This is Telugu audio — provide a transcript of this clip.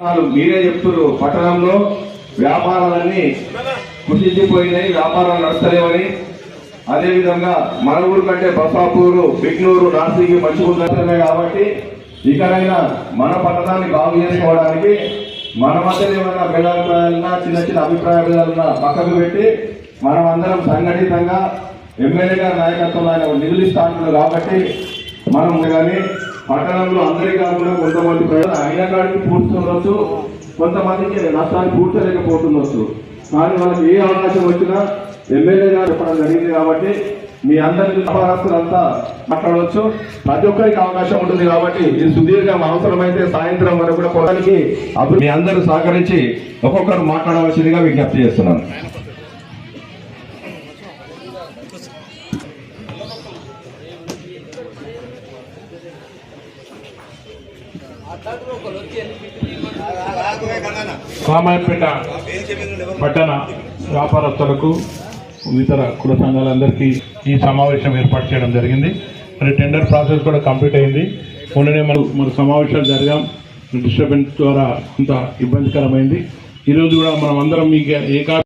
మీరే చెప్తున్నారు. పట్టణంలో వ్యాపారాలన్నీ కుదించిపోయినాయి వ్యాపారాలు నడుస్తలేవని. అదేవిధంగా మన ఊరు కంటే బసాపూరు బిగ్నూరు నాసికి మంచిగుందనే కాబట్టి ఇకనైనా మన పట్టణాన్ని బాగు చేసుకోవడానికి మన మధ్యలో ఏమైనా భేదాభిప్రాయాలన్నా చిన్న చిన్న అభిప్రాయాలన్నా పక్కకు పెట్టి మనం అందరం సంఘటితంగా ఎమ్మెల్యే గారి నాయకత్వంలో ఆయన నిధులు ఇస్తా కాబట్టి మనం కానీ పట్టణంలో అందరికీ కాకుండా కొంతమంది ప్రజలు అయిన కాడికి పూర్తుండొచ్చు కొంతమందికి నష్టాన్ని పూడ్చలేకపోతుండొచ్చు కానీ వాళ్ళకి ఏ అవకాశం వచ్చినా ఎమ్మెల్యే గారు చెప్పడం జరిగింది కాబట్టి మీ అందరి వ్యాపారస్తులంతా మాట్లాడవచ్చు ప్రతి ఒక్కరికి అవకాశం ఉంటుంది కాబట్టి ఇది సుదీర్ఘం అవసరమైతే సాయంత్రం వరకు కూడా పొలానికి అప్పుడు మీ అందరూ సహకరించి ఒక్కొక్కరు మాట్లాడవలసిందిగా విజ్ఞప్తి చేస్తున్నాను. రామాయపేట పట్టణ వ్యాపారస్తులకు ఇతర కుల సంఘాలందరికీ ఈ సమావేశం ఏర్పాటు చేయడం జరిగింది. మరి టెండర్ ప్రాసెస్ కూడా కంప్లీట్ అయింది. మొన్ననే మనం మన సమావేశాలు జరిగాం. డిస్టర్బెన్స్ ద్వారా కొంత ఇబ్బందికరమైంది. ఈరోజు కూడా మనం అందరం మీకు ఏకా